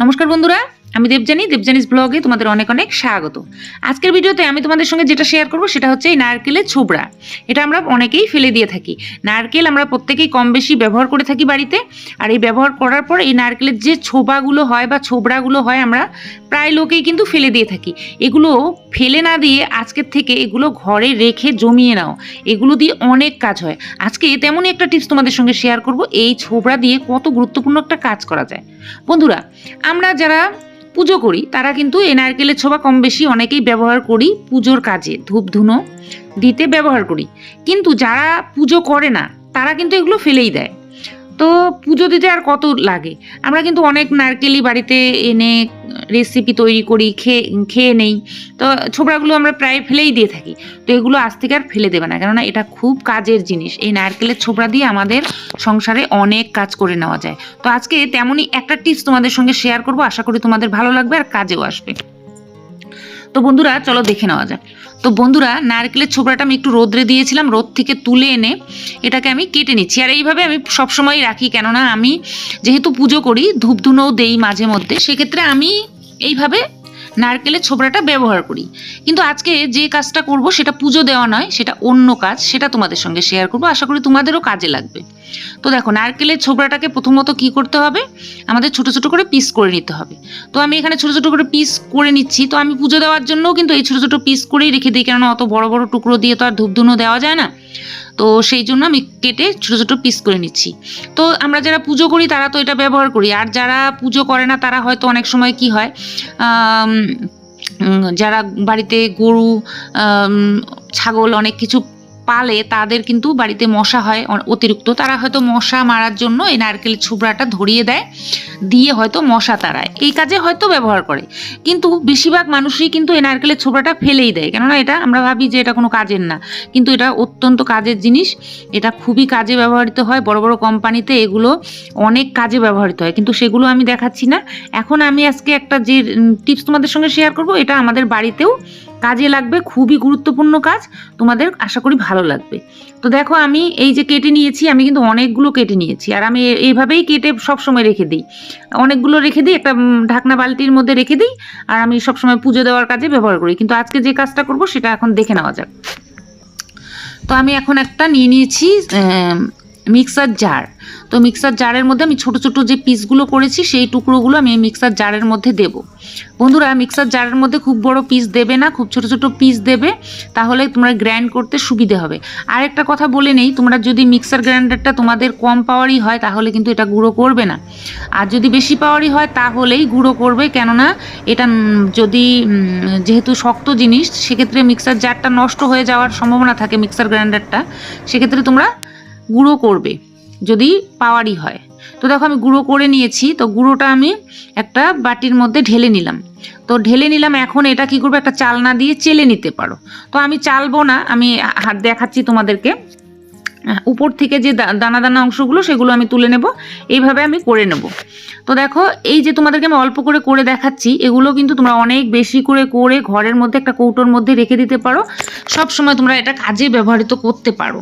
নমস্কার বন্ধুরা। আমি দেবজানি দেবজানিস ব্লগে তোমাদের অনেক অনেক স্বাগত। আজকের ভিডিওতে আমি তোমাদের সঙ্গে যেটা শেয়ার করব সেটা হচ্ছে এই নারকেলের ছোবড়া। এটা আমরা অনেকেই ফেলে দিয়ে থাকি। নারকেল আমরা প্রত্যেকেই কম বেশি ব্যবহার করে থাকি বাড়িতে। আর এই ব্যবহার করার পর এই নারকেলের যে ছোবাগুলো হয় বা ছোবড়াগুলো হয় আমরা প্রায় লোকেই কিন্তু ফেলে দিয়ে থাকি। এগুলো ফেলে না দিয়ে আজকের থেকে এগুলো ঘরে রেখে জমিয়ে নাও। এগুলো দিয়ে অনেক কাজ হয়। আজকে তেমনই একটা টিপস তোমাদের সঙ্গে শেয়ার করব। এই ছোবড়া দিয়ে কত গুরুত্বপূর্ণ একটা কাজ করা যায়। বন্ধুরা, আমরা যারা পুজো করি, তারা কিন্তু এই নারকেলের ছোবা কম বেশি অনেকেই ব্যবহার করি পুজোর কাজে, ধূপ ধুনো দিতে ব্যবহার করি। কিন্তু যারা পুজো করে না, তারা কিন্তু এগুলো ফেলেই দেয়। তো পুজো দিতে আর কত লাগে? আমরা কিন্তু অনেক নারকেলই বাড়িতে এনে রেসিপি তৈরি করি, খেয়ে খেয়ে নেই। তো ছোবড়াগুলো আমরা প্রায় ফেলেই দিয়ে থাকি। তো এগুলো আজ থেকে আর ফেলে দেবে না। কেননা এটা খুব কাজের জিনিস। এই নারকেলের ছোবড়া দিয়ে আমাদের সংসারে অনেক কাজ করে নেওয়া যায়। তো আজকে তেমনই একটা টিপস তোমাদের সঙ্গে শেয়ার করব। আশা করি তোমাদের ভালো লাগবে আর কাজেও আসবে। তো বন্ধুরা, চলো দেখে নেওয়া যাক। তো বন্ধুরা, নারকেলের ছোবড়াটা আমি একটু রোদ্রে দিয়েছিলাম, রোদ থেকে তুলে এনে এটাকে আমি কেটে নিচ্ছি। আর এইভাবে আমি সবসময় রাখি, কেননা আমি যেহেতু পুজো করি, ধূপধুনোও দেই মাঝে মধ্যে, সেক্ষেত্রে আমি এইভাবে নারকেলের ছোবড়াটা ব্যবহার করি। কিন্তু আজকে যে কাজটা করব সেটা পুজো দেওয়া নয়, সেটা অন্য কাজ, সেটা তোমাদের সঙ্গে শেয়ার করব। আশা করি তোমাদেরও কাজে লাগবে। তো দেখো, নারকেলের ছোবড়াটাকে প্রথমত কি করতে হবে? আমাদের ছোট ছোট করে পিস করে নিতে হবে। তো আমি এখানে ছোট ছোট করে পিস করে নিচ্ছি। তো আমি পুজো দেওয়ার জন্যও কিন্তু এই ছোট ছোট পিস করেই রেখে দিই। কেননা অত বড় বড় টুকরো দিয়ে তো আর ধূপধুনো দেওয়া যায় না। তো সেই জন্য আমি কেটে ছোটো ছোটো পিস করে নিচ্ছি। তো আমরা যারা পুজো করি, তারা তো এটা ব্যবহার করি। আর যারা পুজো করে না, তারা হয়তো অনেক সময় কি হয় যারা বাড়িতে গরু ছাগল অনেক কিছু পালে তাদের কিন্তু বাড়িতে মশা হয় অতিরিক্ত। তারা হয়তো মশা মারার জন্য এই নারকেল ছুবড়াটা ধরিয়ে দেয়, দিয়ে হয়তো মশা তাড়ায়। এই কাজে হয়তো ব্যবহার করে। কিন্তু বেশিরভাগ মানুষই কিন্তু এই নারকেলের ছোবড়াটা ফেলেই দেয়। কেননা এটা আমরা ভাবি যে এটা কোনো কাজের না। কিন্তু এটা অত্যন্ত কাজের জিনিস। এটা খুবই কাজে ব্যবহৃত হয়। বড় বড় কোম্পানিতে এগুলো অনেক কাজে ব্যবহৃত হয়। কিন্তু সেগুলো আমি দেখাচ্ছি না। এখন আমি আজকে একটা যে টিপস তোমাদের সঙ্গে শেয়ার করব, এটা আমাদের বাড়িতেও কাজে লাগবে, খুবই গুরুত্বপূর্ণ কাজ, তোমাদের আশা করি ভালো লাগবে। তো দেখো আমি এই যে কেটে নিয়েছি, আমি কিন্তু অনেকগুলো কেটে নিয়েছি, আর আমি এইভাবেই কেটে সব সময় রেখে দিই। অনেকগুলো রেখে দিই, একটা ঢাকনা বালতির মধ্যে রেখে দিই, আর আমি সবসময় পুজো দেওয়ার কাজে ব্যবহার করি। কিন্তু আজকে যে কাজটা করব, সেটা এখন দেখে নেওয়া যাক। তো আমি এখন একটা নিয়ে নিয়েছি মিক্সার জার তো মিক্সার জারের মধ্যে আমি ছোট ছোট যে পিসগুলো করেছি, সেই টুকরোগুলো আমি মিক্সার জারের মধ্যে দেব। বন্ধুরা মিক্সার জারের মধ্যে খুব বড় পিস দেবে না, খুব ছোট ছোট পিস দেবে, তাহলে তোমরা গ্রাইন্ড করতে সুবিধে হবে। আর একটা কথা বলে নেই, তোমরা যদি মিক্সার গ্রাইন্ডারটা তোমাদের কম পাওয়ারই হয়, তাহলে কিন্তু এটা গুঁড়ো করবে না। আর যদি বেশি পাওয়ারই হয়, তাহলেই গুঁড়ো করবে, কেননা এটা যদি যেহেতু শক্ত জিনিস, সেক্ষেত্রে মিক্সার জারটা নষ্ট হয়ে যাওয়ার সম্ভাবনা থাকে মিক্সার গ্রাইন্ডারটা সেক্ষেত্রে তোমরা গুঁড়ো করবে, যদি পাওয়ারই হয়। তো দেখো আমি গুঁড়ো করে নিয়েছি, তো গুঁড়োটা আমি একটা বাটির মধ্যে ঢেলে নিলাম। তো ঢেলে নিলাম, এখন এটা কি করব, একটা চালনা দিয়ে চেলে নিতে পারো। তো আমি চালবো না, আমি হাত দেখাচ্ছি তোমাদেরকে। উপর থেকে যে দানা দানা অংশগুলো সেগুলো আমি তুলে নেব। এইভাবে আমি করে নেব। তো দেখো, এই যে তোমাদেরকে আমি অল্প করে করে দেখাচ্ছি, এগুলো কিন্তু তোমরা অনেক বেশি করে করে ঘরের মধ্যে একটা কৌটোর মধ্যে রেখে দিতে পারো। সব সময় তোমরা এটা কাজে ব্যবহৃত করতে পারো।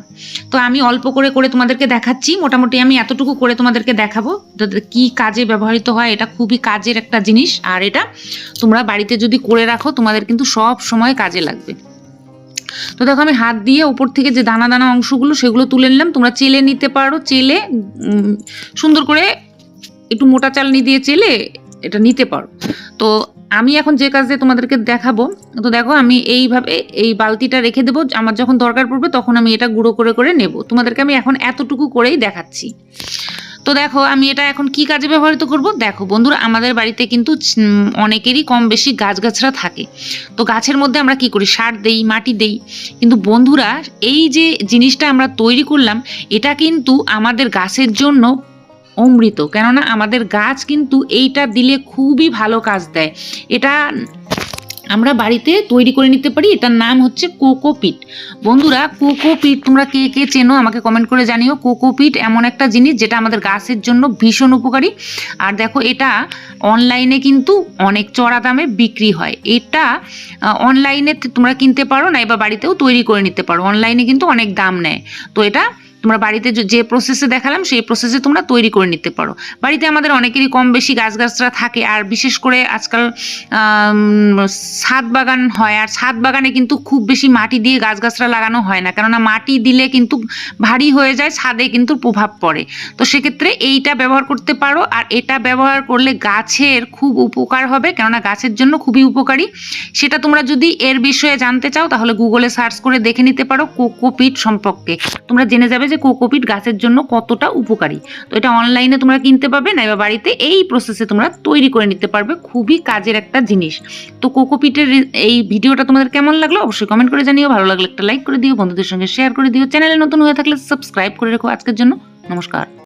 তো আমি অল্প করে করে তোমাদেরকে দেখাচ্ছি। মোটামুটি আমি এতটুকু করে তোমাদেরকে দেখাবো। কি কাজে ব্যবহৃত হয়, এটা খুবই কাজের একটা জিনিস। আর এটা তোমরা বাড়িতে যদি করে রাখো, তোমাদের কিন্তু সব সময় কাজে লাগবে। তো দেখো আমি হাত দিয়ে উপর থেকে যে দানা দানা অংশগুলো সেগুলো তুলে নিলাম। তোমরা চেলে নিতে পারো, চেলে সুন্দর করে একটু মোটা চালনি দিয়ে চেলে এটা নিতে পারো। তো আমি এখন যে কাজ তোমাদেরকে দেখাবো, তো দেখো আমি এইভাবে এই বালতিটা রেখে দেবো, আমার যখন দরকার পড়বে তখন আমি এটা গুঁড়ো করে করে নেব। তোমাদেরকে আমি এখন এতটুকু করেই দেখাচ্ছি। তো দেখো, আমি এটা এখন কি কাজে ব্যবহৃত করব? দেখো বন্ধুরা, আমাদের বাড়িতে কিন্তু অনেকেরই কম বেশি গাছগাছরা থাকে। তো গাছের মধ্যে আমরা কি করি? সার দেই, মাটি দেই। কিন্তু বন্ধুরা, এই যে জিনিসটা আমরা তৈরি করলাম, এটা কিন্তু আমাদের গাছের জন্য অমৃত। কেননা আমাদের গাছ কিন্তু এইটা দিলে খুবই ভালো কাজ দেয়। এটা আমরা বাড়িতে তৈরি করে নিতে পারি। এটার নাম হচ্ছে কোকোপিট বন্ধুরা কোকোপিট তোমরা কে কে চেনো আমাকে কমেন্ট করে জানিও। কোকোপিট এমন একটা জিনিস যেটা আমাদের গাছের জন্য ভীষণ উপকারী। আর দেখো, এটা অনলাইনে কিন্তু অনেক চড়া দামে বিক্রি হয়। এটা অনলাইনে তোমরা কিনতে পারো না এবার বাড়িতেও তৈরি করে নিতে পারো। অনলাইনে কিন্তু অনেক দাম নেয়। তো এটা তোমরা বাড়িতে যে- প্রসেসে দেখালাম, সেই প্রসেসে তোমরা তৈরি করে নিতে পারো। বাড়িতে আমাদের অনেকেরই কম বেশি গাছগাছরা থাকে, আর বিশেষ করে আজকাল ছাদ বাগান হয়, আর ছাদ বাগানে কিন্তু খুব বেশি মাটি দিয়ে গাছগাছরা লাগানো হয় না। কেননা মাটি দিলে কিন্তু ভারী হয়ে যায়, ছাদে কিন্তু প্রভাব পড়ে। তো সেক্ষেত্রে এইটা ব্যবহার করতে পারো, আর এটা ব্যবহার করলে গাছের খুব উপকার হবে, কেননা গাছের জন্য খুবই উপকারী। সেটা তোমরা যদি এর বিষয়ে জানতে চাও, তাহলে গুগলে সার্চ করে দেখে নিতে পারো, কোকোপিট সম্পর্কে। তোমরা জেনে যাবে যে কোকোপিট গাছের জন্য কতটা উপকারী। তো এটা অনলাইনে তোমরা কিনতে পারবে এবার বাড়িতে এই প্রসেসে তোমরা তৈরি করে নিতে পারবে। খুবই কাজের একটা জিনিস। তো কোকোপিটের এই ভিডিওটা তোমাদের কেমন লাগল অবশ্যই কমেন্ট করে জানিও। ভালো লাগলে একটা লাইক করে দিও, বন্ধুদের সঙ্গে শেয়ার করে দিও। চ্যানেলে নতুন হয়ে থাকলে সাবস্ক্রাইব করে রেখো আজকের জন্য। নমস্কার।